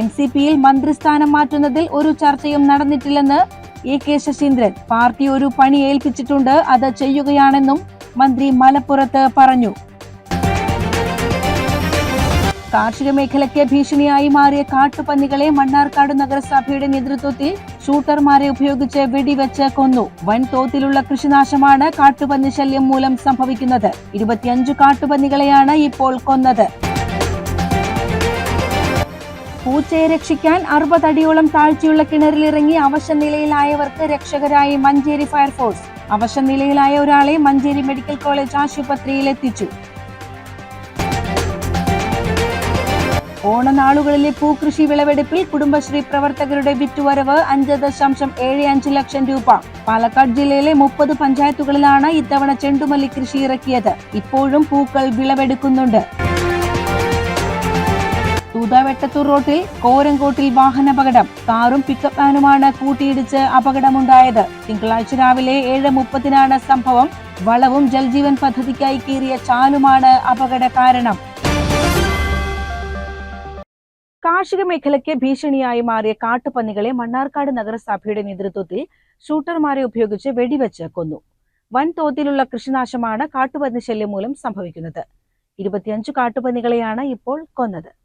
N C പിയിൽ മന്ത്രിസ്ഥാനം മാറ്റുന്നതിൽ ഒരു ചർച്ചയും നടന്നിട്ടില്ലെന്ന് എ കെ ശശീന്ദ്രൻ. പാർട്ടി ഒരു പണി ഏൽപ്പിച്ചിട്ടുണ്ട് അത് ചെയ്യുകയാണെന്നും മന്ത്രി മലപ്പുറത്ത് പറഞ്ഞു. കാർഷിക മേഖലയ്ക്ക് ഭീഷണിയായി മാറിയ കാട്ടുപന്നികളെ മണ്ണാർക്കാട് നഗരസഭയുടെ നേതൃത്വത്തിൽ ഷൂട്ടർമാരെ ഉപയോഗിച്ച് വെടിവെച്ച് കൊന്നു. വൻതോതിലുള്ള കൃഷിനാശമാണ് കാട്ടുപന്നി ശല്യം മൂലം സംഭവിക്കുന്നത്. ഇരുപത്തിയഞ്ചു കാട്ടുപന്നികളെയാണ് ഇപ്പോൾ കൊന്നത്. പൂച്ചയെ രക്ഷിക്കാൻ അറുപതടിയോളം താഴ്ചയുള്ള കിണറിലിറങ്ങി അവശനിലയിലായവർക്ക് രക്ഷകരായി മഞ്ചേരി ഫയർഫോഴ്സ്. അവശനിലയിലായ ഒരാളെ മഞ്ചേരി മെഡിക്കൽ കോളേജ് ആശുപത്രിയിൽ എത്തിച്ചു. ഓണനാളുകളിലെ പൂക്കൃഷി വിളവെടുപ്പിൽ കുടുംബശ്രീ പ്രവർത്തകരുടെ വിറ്റുവരവ് അഞ്ച് ദശാംശം ഏഴ് അഞ്ച് ലക്ഷം രൂപ. പാലക്കാട് ജില്ലയിലെ മുപ്പത് പഞ്ചായത്തുകളിലാണ് ഇത്തവണ ചെണ്ടുമല്ലി കൃഷി ഇറക്കിയത്. ഇപ്പോഴും പൂക്കൾ വിളവെടുക്കുന്നുണ്ട്. തൂതാവെട്ടത്തൂർ റോഡിൽ കോരങ്കോട്ടിൽ വാഹനാപകടം. കാറും പിക്കപ്പ് വാനുമാണ് കൂട്ടിയിടിച്ച് അപകടമുണ്ടായത്. തിങ്കളാഴ്ച രാവിലെ ഏഴ് മുപ്പതിനാണ് സംഭവം. വളവും ജൽജീവൻ പദ്ധതിക്കായി കീറിയ ചാലുമാണ് അപകട കാരണം. കാർഷിക മേഖലയ്ക്ക് ഭീഷണിയായി മാറിയ കാട്ടുപന്നികളെ മണ്ണാർക്കാട് നഗരസഭയുടെ നേതൃത്വത്തിൽ ഷൂട്ടർമാരെ ഉപയോഗിച്ച് വെടിവെച്ച് കൊന്നു. വൻതോതിലുള്ള കൃഷിനാശമാണ് കാട്ടുപന്നി ശല്യം മൂലം സംഭവിക്കുന്നത്. ഇരുപത്തിയഞ്ചു കാട്ടുപന്നികളെയാണ് ഇപ്പോൾ കൊന്നത്.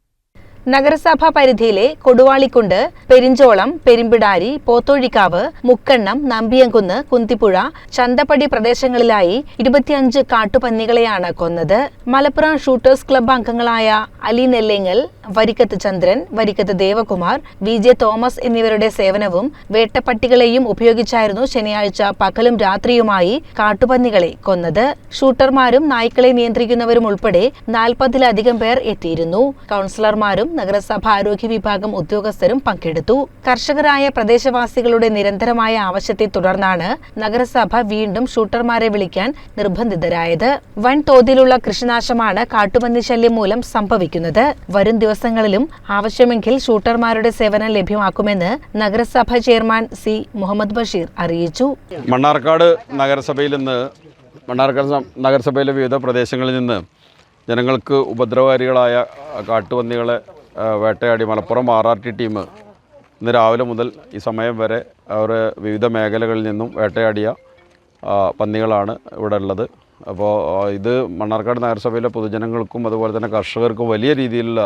നഗരസഭാ പരിധിയിലെ കൊടുവാളിക്കുണ്ട് പെരിഞ്ചോളം പെരുമ്പിടാരി പോത്തോഴിക്കാവ് മുക്കണ്ണം നമ്പിയങ്കുന്ന് കുന്തിപ്പുഴ ചന്തപ്പടി പ്രദേശങ്ങളിലായി ഇരുപത്തിയഞ്ച് കാട്ടുപന്നികളെയാണ് കൊന്നത്. മലപ്പുറം ഷൂട്ടേഴ്സ് ക്ലബ് അംഗങ്ങളായ അലി നെല്ലേങ്ങൽ വരിക്കത്ത് ചന്ദ്രൻ വരിക്കത്ത് ദേവകുമാർ വി ജെ തോമസ് എന്നിവരുടെ സേവനവും വേട്ടപ്പട്ടികളെയും ഉപയോഗിച്ചായിരുന്നു ശനിയാഴ്ച പകലും രാത്രിയുമായി കാട്ടുപന്നികളെ കൊന്നത്. ഷൂട്ടർമാരും നായ്ക്കളെ നിയന്ത്രിക്കുന്നവരും ഉൾപ്പെടെ നാൽപ്പതിലധികം പേർ എത്തിയിരുന്നു. കൗൺസിലർമാരും നഗരസഭാ ആരോഗ്യ വിഭാഗം ഉദ്യോഗസ്ഥരും പങ്കെടുത്തു. കർഷകരായ പ്രദേശവാസികളുടെ നിരന്തരമായ ആവശ്യത്തെ തുടർന്നാണ് നഗരസഭ വീണ്ടും ഷൂട്ടർമാരെ വിളിക്കാൻ നിർബന്ധിതരായത്. വൻതോതിലുള്ള കൃഷിനാശമാണ് കാട്ടുപന്നി ശല്യം മൂലം സംഭവിക്കുന്നത്. വരും ദിവസങ്ങളിലും ആവശ്യമെങ്കിൽ ഷൂട്ടർമാരുടെ സേവനം ലഭ്യമാക്കുമെന്ന് നഗരസഭ ചെയർമാൻ സി മുഹമ്മദ് ബഷീർ അറിയിച്ചു. മണ്ണാർക്കാട് നഗരസഭയിൽ നിന്ന് മണ്ണാർക്കാട് നഗരസഭയിലെ വിവിധ പ്രദേശങ്ങളിൽ നിന്ന് ജനങ്ങൾക്ക് ഉപദ്രവകാരികളായ കാട്ടുപന്നികളെ വേട്ടയാടി Malappuram R R T team ഇന്ന് രാവിലെ മുതൽ ഈ സമയം വരെ അവർ വിവിധ മേഖലകളിൽ നിന്നും വേട്ടയാടിയ പന്നികളാണ് ഇവിടെ ഉള്ളത്. അപ്പോൾ ഇത് മണ്ണാർക്കാട് നഗരസഭയിലെ പൊതുജനങ്ങൾക്കും അതുപോലെ തന്നെ കർഷകർക്കും വലിയ രീതിയിലുള്ള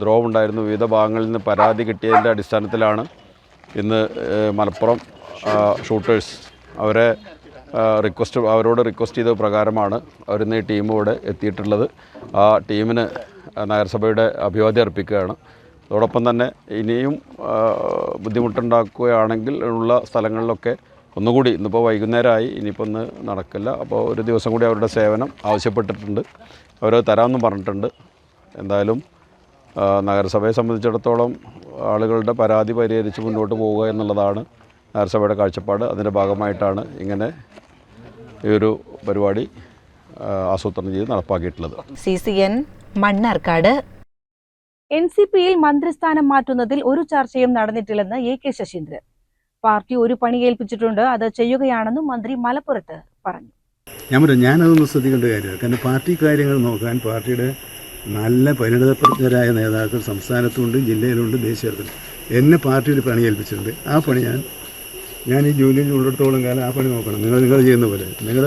ദ്രോഹമുണ്ടായിരുന്നു വിവിധ ഭാഗങ്ങളിൽ നിന്ന് പരാതി കിട്ടിയതിന്റെ അടിസ്ഥാനത്തിലാണ് ഇന്ന് മലപ്പുറം ഷൂട്ടേഴ്സ് അവരെ റിക്വസ്റ്റ് അവരോട് റിക്വസ്റ്റ് ചെയ്ത പ്രകാരമാണ് അവരിന്ന് ഈ ടീം ഇവിടെ എത്തിയിട്ടുള്ളത്. ആ ടീമിന് നഗരസഭയുടെ അഭിവാദ്യം അർപ്പിക്കുകയാണ്. അതോടൊപ്പം തന്നെ ഇനിയും ബുദ്ധിമുട്ടുണ്ടാക്കുകയാണെങ്കിൽ ഉള്ള സ്ഥലങ്ങളിലൊക്കെ ഒന്നുകൂടി ഇന്നിപ്പോൾ വൈകുന്നേരമായി ഇനിയിപ്പോൾ ഒന്ന് നടക്കില്ല. അപ്പോൾ ഒരു ദിവസം കൂടി അവരുടെ സേവനം ആവശ്യപ്പെട്ടിട്ടുണ്ട്. അവർ തരാമെന്നും പറഞ്ഞിട്ടുണ്ട്. എന്തായാലും നഗരസഭയെ സംബന്ധിച്ചിടത്തോളം ആളുകളുടെ പരാതി പരിഹരിച്ച് മുന്നോട്ട് പോവുക എന്നുള്ളതാണ് നഗരസഭയുടെ കാഴ്ചപ്പാട്. അതിന്റെ ഭാഗമായിട്ടാണ് ഇങ്ങനെ ഈ ഒരു പരിപാടി ആസൂത്രണം ചെയ്ത് നടപ്പാക്കിയിട്ടുള്ളത്. C C N Mannarkkad. N C പിയിൽ മന്ത്രിസ്ഥാനം മാറ്റുന്നതിൽ ഒരു ചർച്ചയും നടന്നിട്ടില്ലെന്ന് എ കെ ശശീന്ദ്രൻ. പാർട്ടി ഒരു പണി ഏൽപ്പിച്ചിട്ടുണ്ട് അത് ചെയ്യുകയാണെന്നും മന്ത്രി മലപ്പുറത്ത് പറഞ്ഞു. ഞാൻ പറഞ്ഞു ഞാനതൊന്നും ശ്രദ്ധിക്കേണ്ട കാര്യമില്ല കാരണം പാർട്ടി കാര്യങ്ങൾ നോക്കാൻ പാർട്ടിയുടെ നല്ല പരിണിതപ്രജ്ഞരായ നേതാക്കൾ സംസ്ഥാനത്തുണ്ട് ജില്ലയിലുണ്ട് ദേശീയത്തിൽ എന്നെ പാർട്ടിയിൽ ഒരു പണി ഏൽപ്പിച്ചിട്ടുണ്ട് ആ പണി ഞാൻ ഞാൻ ഈ ജോലിയിൽ ഉള്ളിടത്തോളം കാലം ആ പണി നോക്കണം. നിങ്ങൾ നിങ്ങൾ ചെയ്യുന്ന പോലെ നിങ്ങൾ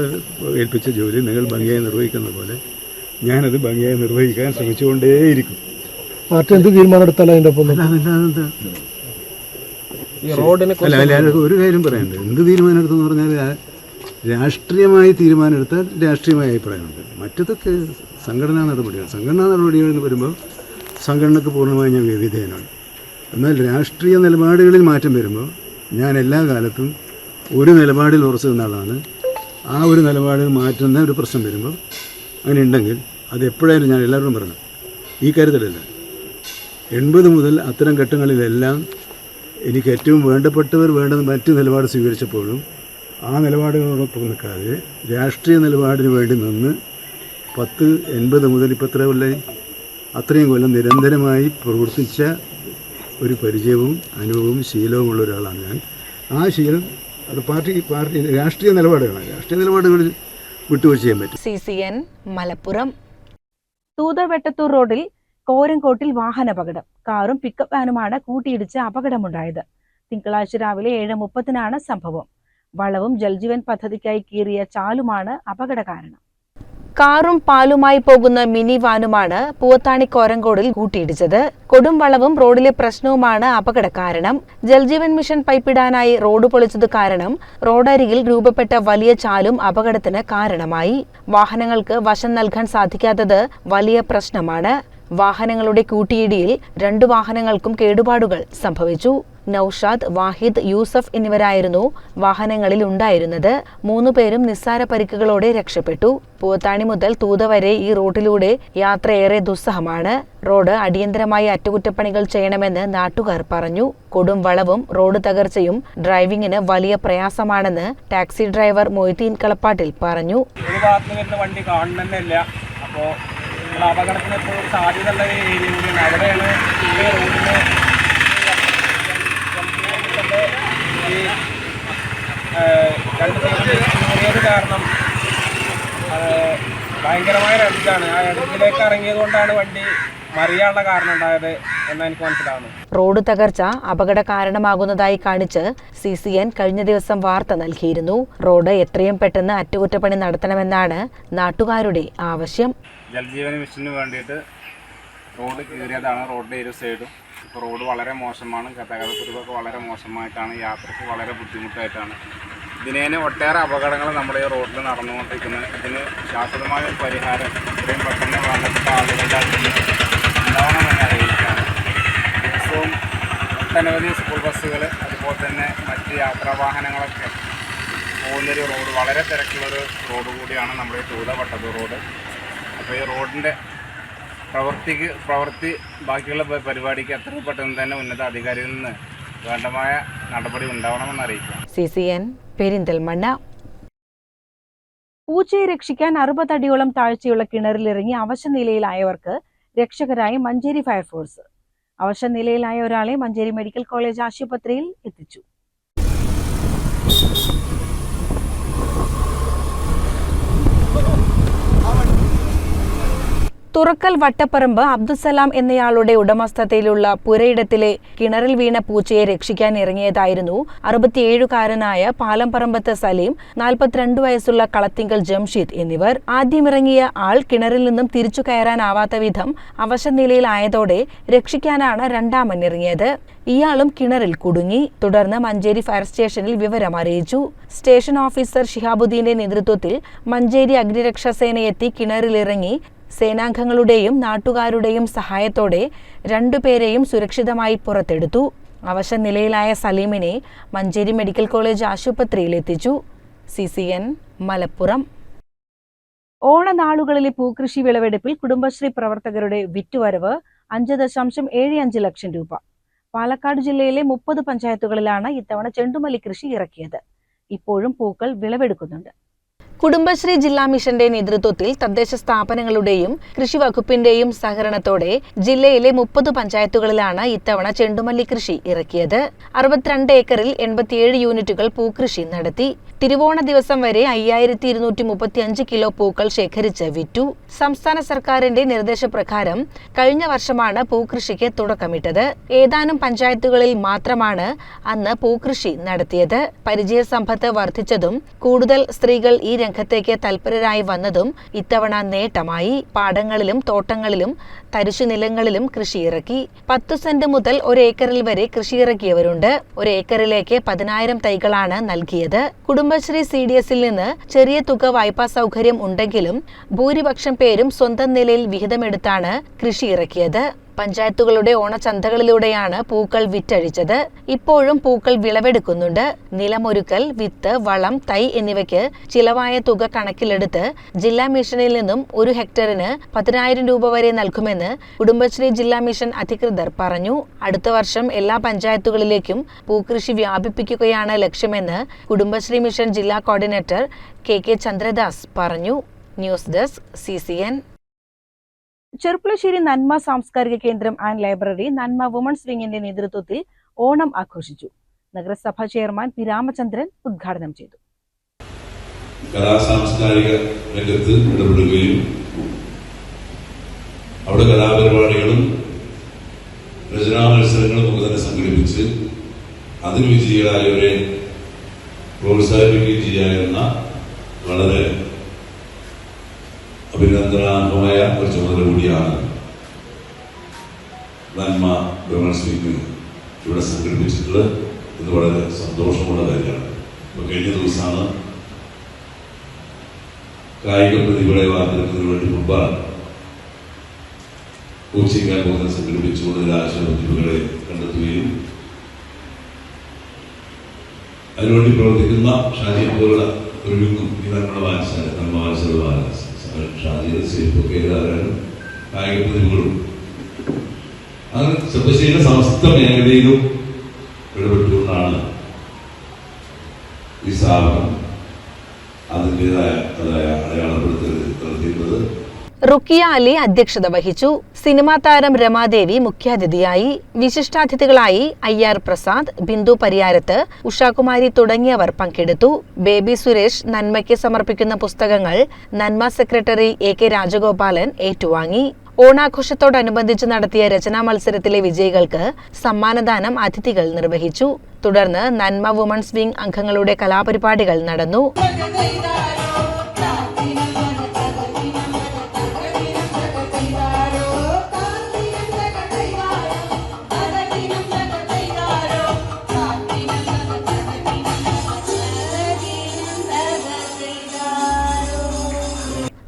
ഏൽപ്പിച്ച ജോലി നിങ്ങൾ ഭംഗിയായി നിർവഹിക്കുന്ന പോലെ ഞാനത് ഭംഗിയായി നിർവഹിക്കാൻ ശ്രമിച്ചുകൊണ്ടേയിരിക്കും. പാർട്ടി എന്ത് തീരുമാനം എടുത്താലും അതിന്റെ ഒപ്പം അല്ല? അല്ല അല്ല ഒരു കാര്യം പറയാനുണ്ട് എന്ത് തീരുമാനം എടുത്തെന്ന് പറഞ്ഞാൽ രാഷ്ട്രീയമായി തീരുമാനമെടുത്താൽ രാഷ്ട്രീയമായി അഭിപ്രായമുണ്ട്. മറ്റതൊക്കെ സംഘടനാ നടപടികൾ. സംഘടനാ നടപടികൾ എന്ന് വരുമ്പോൾ സംഘടനക്ക് പൂർണമായി ഞാൻ വിധേയനാണ് എന്നാൽ രാഷ്ട്രീയ നിലപാടുകളിൽ മാറ്റം വരുമ്പോൾ ഞാൻ എല്ലാ കാലത്തും ഒരു നിലപാടിൽ ഉറച്ചു നിന്ന ആളാണ്. ആ ഒരു നിലപാട് മാറ്റുന്ന ഒരു പ്രശ്നം വരുമ്പോൾ അങ്ങനെ ഉണ്ടെങ്കിൽ അത് എപ്പോഴായാലും ഞാൻ എല്ലാവരോടും പറഞ്ഞു ഈ കാര്യത്തിലല്ല. എൺപത് മുതൽ അത്തരം ഘട്ടങ്ങളിലെല്ലാം എനിക്ക് ഏറ്റവും വേണ്ടപ്പെട്ടവർ വേണ്ടെന്ന് മറ്റു നിലപാട് സ്വീകരിച്ചപ്പോഴും ആ നിലപാടുകളോടൊപ്പം നിൽക്കാതെ രാഷ്ട്രീയ നിലപാടിന് വേണ്ടി നിന്ന് പത്ത് എൺപത് മുതൽ ഇപ്പോൾ എത്ര കൊല്ലം? അത്രയും കൊല്ലം നിരന്തരമായി പ്രവർത്തിച്ച ഒരു പരിചയവും അനുഭവവും ശീലവുമുള്ള ഒരാളാണ് ഞാൻ. ആ ശീലം അത് പാർട്ടി പാർട്ടി രാഷ്ട്രീയ നിലപാടുകളാണ്. രാഷ്ട്രീയ നിലപാടുകളിൽ വിട്ടുവീഴ്ച ചെയ്യാൻ പറ്റും. C C N Malappuram. Thoothavettathur റോഡിൽ കോരങ്കോട്ടിൽ വാഹനാപകടം കാറും പിക്കപ്പ് വാനുമാണ് കൂട്ടിയിടിച്ച് അപകടമുണ്ടായത്. തിങ്കളാഴ്ച രാവിലെ ഏഴ് മുപ്പതിനാണ് സംഭവം. വളവും ജൽജീവൻ പദ്ധതിക്കായി കീറിയ ചാലുമാണ് അപകട കാരണം കാറും പാലുമായി പോകുന്ന മിനി വാനുമാണ് പൂവത്താണി കോരങ്കോടിൽ കൂട്ടിയിടിച്ചത്. കൊടും വളവും റോഡിലെ പ്രശ്നവുമാണ് അപകട കാരണം ജൽജീവൻ മിഷൻ പൈപ്പിടാനായി റോഡ് പൊളിച്ചത് കാരണം റോഡരികിൽ രൂപപ്പെട്ട വലിയ ചാലും അപകടത്തിന് കാരണമായി. വാഹനങ്ങൾക്ക് വശം നൽകാൻ സാധിക്കാത്തത് വലിയ പ്രശ്നമാണ്. വാഹനങ്ങളുടെ കൂട്ടിയിടിയിൽ രണ്ടു വാഹനങ്ങൾക്കും കേടുപാടുകൾ സംഭവിച്ചു. നൌഷാദ് വാഹിദ് യൂസഫ് എന്നിവരായിരുന്നു വാഹനങ്ങളിൽ ഉണ്ടായിരുന്നത്. മൂന്നുപേരും നിസ്സാര പരിക്കുകളോടെ രക്ഷപ്പെട്ടു. പൂവത്താണി മുതൽ തൂത വരെ ഈ റോഡിലൂടെ യാത്ര ഏറെ ദുസ്സഹമാണ്. റോഡ് അടിയന്തരമായി അറ്റകുറ്റപ്പണികൾ ചെയ്യണമെന്ന് നാട്ടുകാർ പറഞ്ഞു. കൊടും വളവും റോഡ് തകർച്ചയും ഡ്രൈവിംഗിന് വലിയ പ്രയാസമാണെന്ന് ടാക്സി ഡ്രൈവർ മൊയ്തീൻ കളപ്പാട്ടിൽ പറഞ്ഞു. വരുന്ന വണ്ടി കാണുന്നില്ല അപ്പോൾ അപകടത്തിന് എപ്പോഴും സാധ്യതയുള്ള ഏരിയ കൂടിയാണ് അവിടെയാണ് ഈ റോഡിന് ഈ രണ്ട് സൈഡിൽ കാരണം ഭയങ്കരമായ ഇടതാണ് ആ ഇടത്തിലേക്ക് ഇറങ്ങിയത് കൊണ്ടാണ് വണ്ടി മറിയാനുള്ള കാരണം ഉണ്ടായത് എന്ന് എനിക്ക് മനസ്സിലാവുന്നു. റോഡ് തകർച്ച അപകട കാരണമാകുന്നതായി കാണിച്ച് സി സി എൻ കഴിഞ്ഞ ദിവസം വാർത്ത നൽകിയിരുന്നു. റോഡ് എത്രയും പെട്ടെന്ന് അറ്റകുറ്റപ്പണി നടത്തണമെന്നാണ് നാട്ടുകാരുടെ ആവശ്യം. ജലജീവന മിഷന് വേണ്ടിയിട്ട് റോഡ് കീറിയതാണ് റോഡിന്റെ ഇരു സൈഡും ഇപ്പോൾ റോഡ് വളരെ മോശമാണ്. ഗതാഗത കുറിപ്പൊക്കെ വളരെ മോശമായിട്ടാണ്. യാത്രയ്ക്ക് വളരെ ബുദ്ധിമുട്ടായിട്ടാണ്. ഇതിനേനെ ഒട്ടേറെ അപകടങ്ങൾ നമ്മുടെ ഈ റോഡിൽ നടന്നുകൊണ്ടിരിക്കുന്നത് ഇതിന് ശാശ്വതമായ ഒരു പരിഹാരം ഇത്രയും പെട്ടെന്ന് വേണ്ടപ്പെട്ട ആളുകളുടെ ഉണ്ടാവണമെന്ന് അറിയിക്കുകയാണ്. ദിവസവും ഒട്ടനവധി സ്കൂൾ ബസ്സുകൾ അതുപോലെ തന്നെ മറ്റ് യാത്രാ വാഹനങ്ങളൊക്കെ പോകുന്നൊരു റോഡ് വളരെ തിരക്കുള്ളൊരു റോഡ് കൂടിയാണ് നമ്മുടെ വട്ടത്തൂർ റോഡ്. അപ്പോൾ ഈ റോഡിന്റെ പ്രവൃത്തിക്ക് പ്രവൃത്തി ബാക്കിയുള്ള പരിപാടിക്ക് എത്രയും പെട്ടെന്ന് തന്നെ ഉന്നത അധികാരികളിൽ നിന്ന് വേണ്ടമായ നടപടി ഉണ്ടാവണമെന്ന് അറിയിക്കുക സി സി എൻ പെരിന്തൽമണ്ണ. പൂച്ചയെ രക്ഷിക്കാൻ അറുപതടിയോളം താഴ്ചയുള്ള കിണറിലിറങ്ങി അവശനിലയിലായവർക്ക് രക്ഷകരായി മഞ്ചേരി ഫയർഫോഴ്സ്. അവശനിലയിലായ ഒരാളെ മഞ്ചേരി മെഡിക്കൽ കോളേജ് ആശുപത്രിയിൽ എത്തിച്ചു. തുറക്കൽ വട്ടപ്പറമ്പ് അബ്ദുസലാം എന്നയാളുടെ ഉടമസ്ഥതയിലുള്ള പുരയിടത്തിലെ കിണറിൽ വീണ പൂച്ചയെ രക്ഷിക്കാൻ ഇറങ്ങിയതായിരുന്നു അറുപത്തിയേഴുകാരനായ പാലംപറമ്പത്ത് സലീം നാൽപ്പത്തിരണ്ട് വയസ്സുള്ള കളത്തിങ്കൽ ജംഷീദ് എന്നിവർ. ആദ്യമിറങ്ങിയ ആൾ കിണറിൽ നിന്നും തിരിച്ചു കയറാനാവാത്ത വിധം അവശനിലയിലായതോടെ രക്ഷിക്കാനാണ് രണ്ടാമൻ ഇറങ്ങിയത് ഇയാളും കിണറിൽ കുടുങ്ങി. തുടർന്ന് മഞ്ചേരി ഫയർ സ്റ്റേഷനിൽ വിവരം അറിയിച്ചു. സ്റ്റേഷൻ ഓഫീസർ ഷിഹാബുദ്ദീന്റെ നേതൃത്വത്തിൽ മഞ്ചേരി അഗ്നിരക്ഷാസേനയെത്തി കിണറിലിറങ്ങി സേനാംഗങ്ങളുടെയും നാട്ടുകാരുടെയും സഹായത്തോടെ രണ്ടുപേരെയും സുരക്ഷിതമായി പുറത്തെടുത്തു. അവശ നിലയിലായ സലീമിനെ മഞ്ചേരി മെഡിക്കൽ കോളേജ് ആശുപത്രിയിൽ എത്തിച്ചു സി സി എൻ മലപ്പുറം. ഓണനാളുകളിലെ പൂക്കൃഷി വിളവെടുപ്പിൽ കുടുംബശ്രീ പ്രവർത്തകരുടെ വിറ്റുവരവ് അഞ്ച് ദശാംശം ഏഴ് അഞ്ച് ലക്ഷം രൂപ. പാലക്കാട് ജില്ലയിലെ മുപ്പത് പഞ്ചായത്തുകളിലാണ് ഇത്തവണ ചെണ്ടുമല്ലി കൃഷി ഇറക്കിയത്. ഇപ്പോഴും പൂക്കൾ വിളവെടുക്കുന്നുണ്ട്. കുടുംബശ്രീ ജില്ലാ മിഷന്റെ നേതൃത്വത്തിൽ തദ്ദേശ സ്ഥാപനങ്ങളുടെയും കൃഷി വകുപ്പിന്റെയും സഹകരണത്തോടെ ജില്ലയിലെ മുപ്പത് പഞ്ചായത്തുകളിലാണ് ഇത്തവണ ചെണ്ടുമല്ലി കൃഷി ഇറക്കിയത്. അറുപത്തിരണ്ട് ഏക്കറിൽ എൺപത്തിയേഴ് യൂണിറ്റുകൾ പൂക്കൃഷി നടത്തി. തിരുവോണ ദിവസം വരെ അയ്യായിരത്തി ഇരുന്നൂറ്റി മുപ്പത്തി അഞ്ച് കിലോ പൂക്കൾ ശേഖരിച്ച് വിറ്റു. സംസ്ഥാന സർക്കാരിന്റെ നിർദ്ദേശപ്രകാരം കഴിഞ്ഞ വർഷമാണ് പൂക്കൃഷിക്ക് തുടക്കമിട്ടത്. ഏതാനും പഞ്ചായത്തുകളിൽ മാത്രമാണ് അന്ന് പൂക്കൃഷി നടത്തിയത്. പരിചയ സമ്പത്ത് വർദ്ധിച്ചതും കൂടുതൽ സ്ത്രീകൾ ഈ രംഗത്തേക്ക് തൽപരരായി വന്നതും ഇത്തവണ നേട്ടമായി. പാടങ്ങളിലും തോട്ടങ്ങളിലും തരിശു നിലങ്ങളിലും കൃഷിയിറക്കി. പത്തു സെന്റ് മുതൽ ഒരേക്കറിൽ വരെ കൃഷിയിറക്കിയവരുണ്ട്. ഒരേക്കറിലേക്ക് പതിനായിരം തൈകളാണ് നൽകിയത്. കുടുംബശ്രീ സി ഡി എസിൽ നിന്ന് ചെറിയ തുക വായ്പാ സൗകര്യം ഉണ്ടെങ്കിലും ഭൂരിപക്ഷം പേരും സ്വന്തം നിലയിൽ വിഹിതമെടുത്താണ് കൃഷിയിറക്കിയത് പഞ്ചായത്തുകളുടെ ഓണച്ചന്തകളിലൂടെയാണ് പൂക്കൾ വിറ്റഴിച്ചത്. ഇപ്പോഴും പൂക്കൾ വിളവെടുക്കുന്നുണ്ട്. നിലമൊരുക്കൽ വിത്ത് വളം തൈ എന്നിവയ്ക്ക് ചിലവായ തുക കണക്കിലെടുത്ത് ജില്ലാ മിഷനിൽ നിന്നും ഒരു ഹെക്ടറിന് പതിനായിരം രൂപ വരെ നൽകുമെന്ന് കുടുംബശ്രീ ജില്ലാ മിഷൻ അധികൃതർ പറഞ്ഞു. അടുത്ത വർഷം എല്ലാ പഞ്ചായത്തുകളിലേക്കും പൂക്കൃഷി വ്യാപിപ്പിക്കുകയാണ് ലക്ഷ്യമെന്ന് കുടുംബശ്രീ മിഷൻ ജില്ലാ കോർഡിനേറ്റർ കെ കെ ചന്ദ്രദാസ് പറഞ്ഞു. News desk C C N. Cherpulassery Nanma സാംസ്കാരിക കേന്ദ്രം ആൻഡ് ലൈബ്രറി നന്മ വുമൺസ് വിങ്ങിന്റെ നേതൃത്വത്തിൽ ഓണം ആഘോഷിച്ചു. നഗരസഭാ ചെയർമാൻ പി രാമചന്ദ്രൻ ഉദ്ഘാടനം ചെയ്തു. കലാ സാംസ്കാരിക രംഗത്ത് ഇടപെടുകയും അവിടെ കലാപരിപാടികളും രചനാ മത്സരങ്ങളും ഒക്കെ തന്നെ സംഘടിപ്പിച്ച് അതിന് വിജയികളായവരെ പ്രോത്സാഹിപ്പിക്കുകയും ചെയ്യാവുന്ന വളരെ അഭിനന്ദനാർഹമായ ഒരു ചുമതല കൂടിയാണ് നന്മ വിമൻസ് ഇവിടെ സംഘടിപ്പിച്ചിട്ടുള്ളത്. ഇത് വളരെ സന്തോഷമുള്ള കാര്യമാണ്. ഇപ്പൊ കഴിഞ്ഞ ദിവസമാണ് കായിക പ്രതിഭകളെ വാർത്തെടുക്കുന്നതിന് വേണ്ടി മുമ്പാണ് കോച്ചിങ് ക്യാമ്പുകൾ സംഘടിപ്പിച്ചുകൊണ്ട് നിരാശ പ്രതിഭകളെ കണ്ടെത്തുകയും അതിനുവേണ്ടി പ്രവർത്തിക്കുന്ന ഷാജി പോലുള്ള ഒരുങ്ങും ഈ നമ്മുടെ വാത്സല നമ്മുടെ വാത്സല ഷാജിയുടെ സേഫൊക്കെ ഏതായാലും കായിക പ്രതിഭകളും അങ്ങനെ ചെറുപ്പശ്ശേരിയുടെ സമസ്ത മേഖലയിലും ഇടപെട്ടുകൊണ്ടാണ് ഈ സ്ഥാപനം അതിന്റെതായ അതായ നടത്തിയിട്ടുള്ളത് റുക്കിയ അലി അധ്യക്ഷത വഹിച്ചു. സിനിമാ താരം രമാദേവി മുഖ്യാതിഥിയായി. വിശിഷ്ടാതിഥികളായി അയ്യാർ പ്രസാദ് ബിന്ദു പരിയാരത്ത് ഉഷാകുമാരി തുടങ്ങിയവർ പങ്കെടുത്തു. ബേബി സുരേഷ് നന്മയ്ക്ക് സമർപ്പിക്കുന്ന പുസ്തകങ്ങൾ നന്മ സെക്രട്ടറി എ കെ രാജഗോപാലൻ ഏറ്റുവാങ്ങി. ഓണാഘോഷത്തോടനുബന്ധിച്ച് നടത്തിയ രചനാ മത്സരത്തിലെ വിജയികൾക്ക് സമ്മാനദാനം അതിഥികൾ നിർവഹിച്ചു. തുടർന്ന് നന്മ വുമൺസ് വിംഗ് അംഗങ്ങളുടെ കലാപരിപാടികൾ നടന്നു.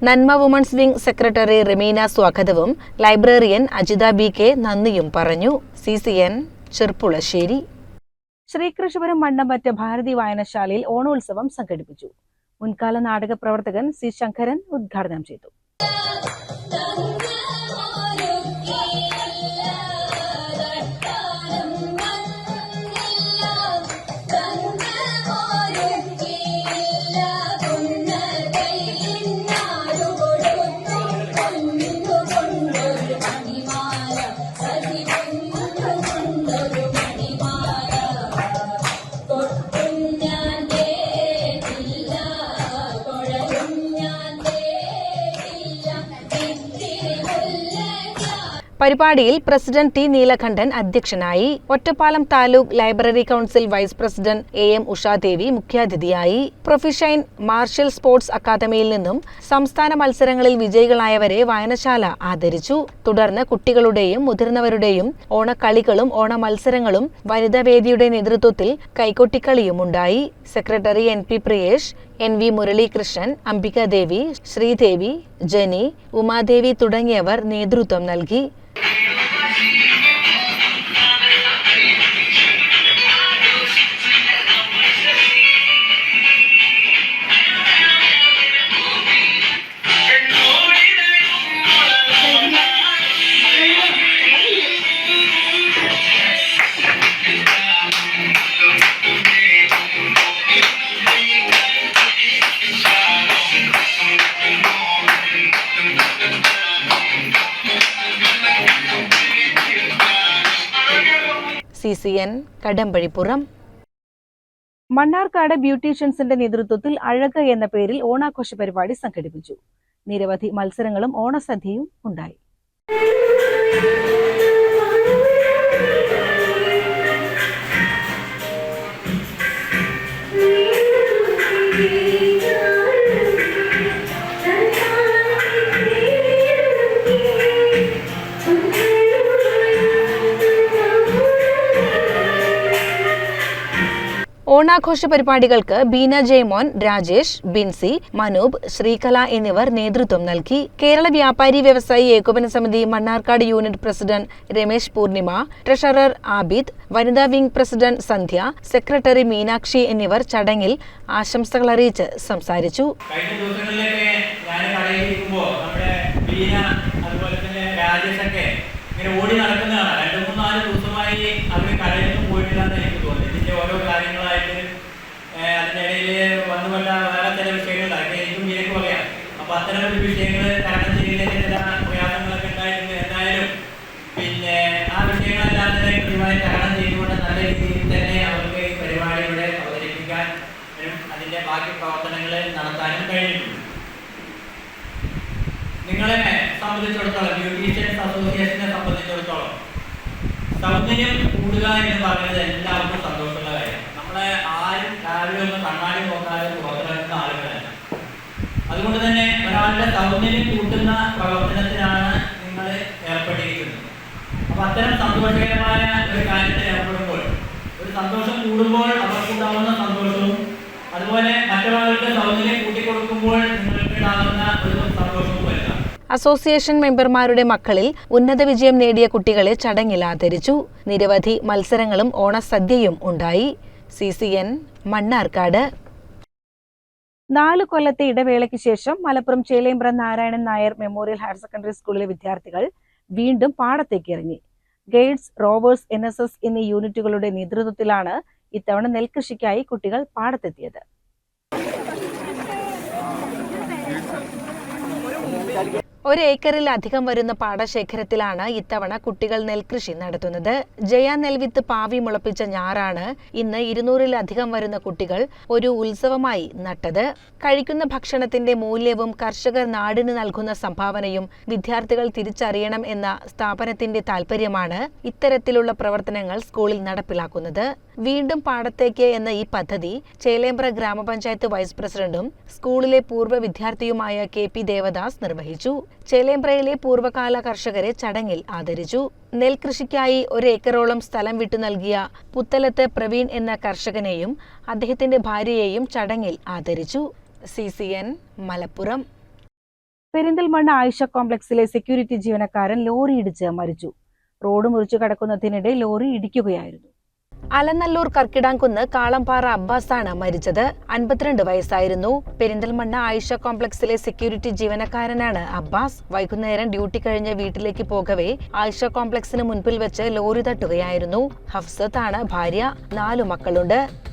നന്മ വുമൺസ് വിംഗ് സെക്രട്ടറി റെമീന സ്വാഗതവും ലൈബ്രറിയൻ അജിത ബി കെ നന്ദിയും പറഞ്ഞു. C C N Cherpulassery. Sreekrishnapuram Mannampatta Bharathi വായനശാലയിൽ ഓണോത്സവം സംഘടിപ്പിച്ചു. മുൻകാല നാടക പ്രവർത്തകൻ സി ശങ്കരൻ ഉദ്ഘാടനം ചെയ്തു. പരിപാടിയിൽ പ്രസിഡന്റ് ടി നീലകണ്ഠൻ അധ്യക്ഷനായി Ottapalam taluk library council vice president A M Ushadevi മുഖ്യാതിഥിയായി പ്രൊഫിഷൈൻ മാർഷൽ സ്പോർട്സ് അക്കാദമിയിൽ നിന്നും സംസ്ഥാന മത്സരങ്ങളിൽ വിജയികളായവരെ വായനശാല ആദരിച്ചു. തുടർന്ന് കുട്ടികളുടെയും മുതിർന്നവരുടെയും ഓണക്കളികളും ഓണമത്സരങ്ങളും വനിതാവേദിയുടെ വനിതാ വേദിയുടെ നേതൃത്വത്തിൽ കൈകൊട്ടിക്കളിയും ഉണ്ടായി secretary N P Priyesh N V Muralikrishnan Ambikadevi Sridevi Jani Umadevi തുടങ്ങിയവർ നേതൃത്വം നൽകി. C N Kadampazhipuram. മണ്ണാർക്കാട് ബ്യൂട്ടീഷ്യൻസിന്റെ നേതൃത്വത്തിൽ അഴക് എന്ന പേരിൽ ഓണാഘോഷ പരിപാടി സംഘടിപ്പിച്ചു. നിരവധി മത്സരങ്ങളും ഓണസദ്യയും ഉണ്ടായി. Thank you. ഓണാഘോഷ പരിപാടികൾക്ക് ബീന ജയമോൻ രാജേഷ് ബിൻസി മനൂപ് ശ്രീകല എന്നിവർ നേതൃത്വം നൽകി. കേരള വ്യാപാരി വ്യവസായി ഏകോപന സമിതി Mannarkkad unit president Ramesh Poornima treasurer Abid വനിതാ wing president Sandhya secretary Meenakshi എന്നിവർ ചടങ്ങിൽ ആശംസകൾ അറിയിച്ച് സംസാരിച്ചു. ഓടി നടക്കുന്നതാണ്. രണ്ട് മൂന്നാൽ ദിവസമായി അവർ കടയിൽ നിന്ന് എനിക്ക് തോന്നുന്നു ഇതിന്റെ ഓരോ കാര്യങ്ങളായിട്ട് ഇടയിൽ വന്നു വല്ല വേറെ ചില വിഷയങ്ങൾ അതൊക്കെ എനിക്കും പറയാം അപ്പൊ അത്തരം വിഷയങ്ങൾ തരണം ചെയ്യുന്നതിന് പ്രയാസങ്ങളൊക്കെ എന്തായാലും പിന്നെ ആ വിഷയങ്ങളെല്ലാം തന്നെ കൃത്യമായി തരണം ചെയ്തുകൊണ്ട് നല്ല രീതിയിൽ തന്നെ അവർക്ക് ഈ പരിപാടി ഇവിടെ അവതരിപ്പിക്കാനും അതിന്റെ ബാക്കി പ്രവർത്തനങ്ങൾ നടത്താനും കഴിഞ്ഞിട്ടുണ്ട്. നിങ്ങളെ സംബന്ധിച്ചിടത്തോളം ബ്യൂട്ടീഷ്യൻസ് അസോസിയേഷനെ സംബന്ധിച്ചിടത്തോളം സൗന്ദര്യം കൂടുക എന്ന് പറയുന്നത് എല്ലാവർക്കും സന്തോഷമുള്ള കാര്യമാണ്. നമ്മളെ ആരും രാവിലെ ഒന്ന് കണ്ണാടി നോക്കാതെ പുറത്തിറങ്ങുന്ന ആളുകളല്ല. അതുകൊണ്ട് തന്നെ ഒരാളുടെ സൗന്ദര്യം കൂട്ടുന്ന പ്രവർത്തനത്തിനാണ് നിങ്ങൾ ഏർപ്പെട്ടിരിക്കുന്നത്. അപ്പൊ അത്തരം സന്തോഷകരമായ ഒരു കാര്യത്തിൽ ഏർപ്പെടുമ്പോൾ ഒരു സന്തോഷം കൂടുമ്പോൾ അവർക്കുണ്ടാവുന്ന സന്തോഷവും അതുപോലെ മറ്റൊരാൾക്ക് സൗന്ദര്യം കൂട്ടിക്കൊടുക്കുമ്പോൾ നിങ്ങൾക്ക് ഉണ്ടാകുന്ന ഒരു സന്തോഷവും വലുതാണ് അസോസിയേഷൻ മെമ്പർമാരുടെ മക്കളിൽ ഉന്നത വിജയം നേടിയ കുട്ടികളെ ചടങ്ങിൽ ആദരിച്ചു. നിരവധി മത്സരങ്ങളും ഓണസദ്യയും ഉണ്ടായി. C C N Mannarkkad. നാല് കൊല്ലത്തെ ഇടവേളയ്ക്ക് ശേഷം Malappuram Chelembra Narayanan Nair memorial higher secondary സ്കൂളിലെ വിദ്യാർത്ഥികൾ വീണ്ടും പാടത്തേക്ക് ഇറങ്ങി. ഗൈഡ്സ് റോവേഴ്സ് എൻ എന്നീ യൂണിറ്റുകളുടെ നേതൃത്വത്തിലാണ് ഇത്തവണ നെൽകൃഷിക്കായി കുട്ടികൾ പാടത്തെത്തിയത്. ഒരു ഏക്കറിലധികം വരുന്ന പാടശേഖരത്തിലാണ് ഇത്തവണ കുട്ടികൾ നെൽകൃഷി നടത്തുന്നത്. ജയ നെൽവിത്ത് പാവി മുളപ്പിച്ച ഞാറാണ് ഇന്ന് ഇരുന്നൂറിലധികം വരുന്ന കുട്ടികൾ ഒരു ഉത്സവമായി നട്ടത്. കഴിക്കുന്ന ഭക്ഷണത്തിന്റെ മൂല്യവും കർഷകർ നാടിന് നൽകുന്ന സംഭാവനയും വിദ്യാർത്ഥികൾ തിരിച്ചറിയണം എന്ന സ്ഥാപനത്തിന്റെ താൽപര്യമാണ് ഇത്തരത്തിലുള്ള പ്രവർത്തനങ്ങൾ സ്കൂളിൽ നടപ്പിലാക്കുന്നത്. വീണ്ടും പാടത്തേക്ക് എന്ന ഈ പദ്ധതി ചേലേമ്പ്ര ഗ്രാമപഞ്ചായത്ത് വൈസ് പ്രസിഡന്റും സ്കൂളിലെ പൂർവ വിദ്യാർത്ഥിയുമായ കെ പി ദേവദാസ് നിർവഹിച്ചു. ചേലേമ്പ്രയിലെ പൂർവകാല കർഷകരെ ചടങ്ങിൽ ആദരിച്ചു. നെൽകൃഷിക്കായി ഒരു ഏക്കറോളം സ്ഥലം വിട്ടു നൽകിയ പുത്തലത്ത് പ്രവീൺ എന്ന കർഷകനെയും അദ്ദേഹത്തിന്റെ ഭാര്യയെയും ചടങ്ങിൽ ആദരിച്ചു. C C N Malappuram. Perinthalmanna Ayisha കോംപ്ലക്സിലെ security ജീവനക്കാരൻ ലോറി ഇടിച്ച് മരിച്ചു. റോഡ് മുറിച്ചു കടക്കുന്നതിനിടെ ലോറി ഇടിക്കുകയായിരുന്നു. അലനല്ലൂർ കർക്കിടാംകുന്ന് കാളംപാറ അബ്ബാസാണ് മരിച്ചത്. അൻപത്തിരണ്ട് വയസ്സായിരുന്നു. പെരിന്തൽമണ്ണ ആയിഷ കോംപ്ലക്സിലെ സെക്യൂരിറ്റി ജീവനക്കാരനാണ് അബ്ബാസ്. വൈകുന്നേരം ഡ്യൂട്ടി കഴിഞ്ഞ് വീട്ടിലേക്ക് പോകവേ ആയിഷ കോംപ്ലക്സിന് മുൻപിൽ വെച്ച് ലോറി തട്ടുകയായിരുന്നു. ഹഫ്സത്താണ് ഭാര്യ. നാലു മക്കളുണ്ട്.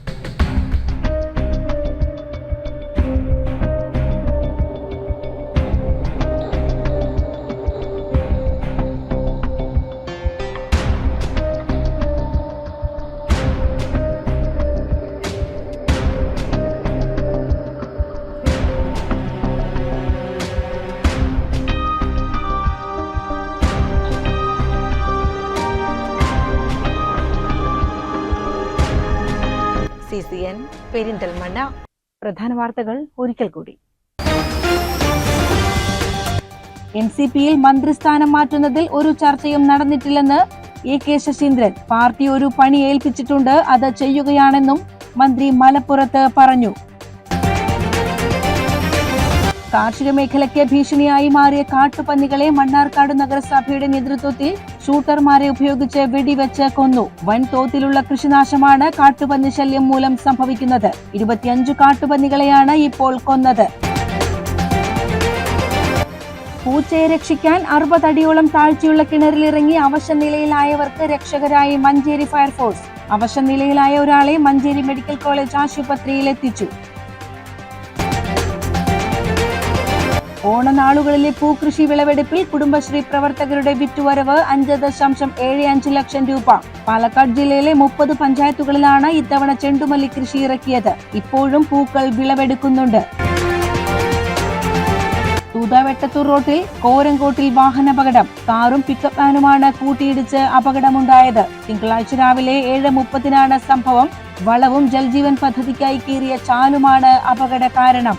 പെരിന്തൽമണ്ണ പ്രധാന വാർത്തകൾ ഒരിക്കൽ കൂടി. എൻ സി പിയിൽ മന്ത്രിസ്ഥാനം മാറ്റുന്നതിൽ ഒരു ചർച്ചയും നടന്നിട്ടില്ലെന്ന് എ കെ ശശീന്ദ്രൻ പാർട്ടി ഒരു പണി ഏൽപ്പിച്ചിട്ടുണ്ട് അത് ചെയ്യുകയാണെന്നും മന്ത്രി മലപ്പുറത്ത് പറഞ്ഞു. കാർഷിക മേഖലയ്ക്ക് ഭീഷണിയായി മാറിയ കാട്ടുപന്നികളെ മണ്ണാർക്കാട് നഗരസഭയുടെ നേതൃത്വത്തിൽ ഷൂട്ടർമാരെ ഉപയോഗിച്ച് വെടിവെച്ച് കൊന്നു. വൻതോതിലുള്ള കൃഷിനാശമാണ് കാട്ടുപന്നി ശല്യം മൂലം സംഭവിക്കുന്നത്. ഇരുപത്തിയഞ്ചു കാട്ടുപന്നികളെയാണ് ഇപ്പോൾ കൊന്നത്. പൂച്ചയെ രക്ഷിക്കാൻ അറുപതടിയോളം താഴ്ചയുള്ള കിണറിലിറങ്ങി അവശ നിലയിലായവർക്ക് രക്ഷകരായി മഞ്ചേരി ഫയർഫോഴ്സ്. അവശ നിലയിലായ ഒരാളെ മഞ്ചേരി മെഡിക്കൽ കോളേജ് ആശുപത്രിയിൽ എത്തിച്ചു. ഓണനാളുകളിലെ പൂക്കൃഷി വിളവെടുപ്പിൽ കുടുംബശ്രീ പ്രവർത്തകരുടെ വിറ്റുവരവ് അഞ്ച് ദശാംശം ഏഴ് അഞ്ച് ലക്ഷം രൂപ. പാലക്കാട് ജില്ലയിലെ മുപ്പത് പഞ്ചായത്തുകളിലാണ് ഇത്തവണ ചെണ്ടുമല്ലി കൃഷി ഇറക്കിയത്. ഇപ്പോഴും പൂക്കൾ വിളവെടുക്കുന്നുണ്ട്. തൂതാവെട്ടത്തൂർ റോഡിൽ കോരങ്കോട്ടിൽ വാഹനാപകടം. കാറും പിക്കപ്പ് വാനുമാണ് കൂട്ടിയിടിച്ച് അപകടമുണ്ടായത്. തിങ്കളാഴ്ച രാവിലെ ഏഴ് മുപ്പതിനാണ് സംഭവം. വളവും ജൽജീവൻ പദ്ധതിക്കായി കീറിയ ചാലുമാണ് അപകട കാരണം.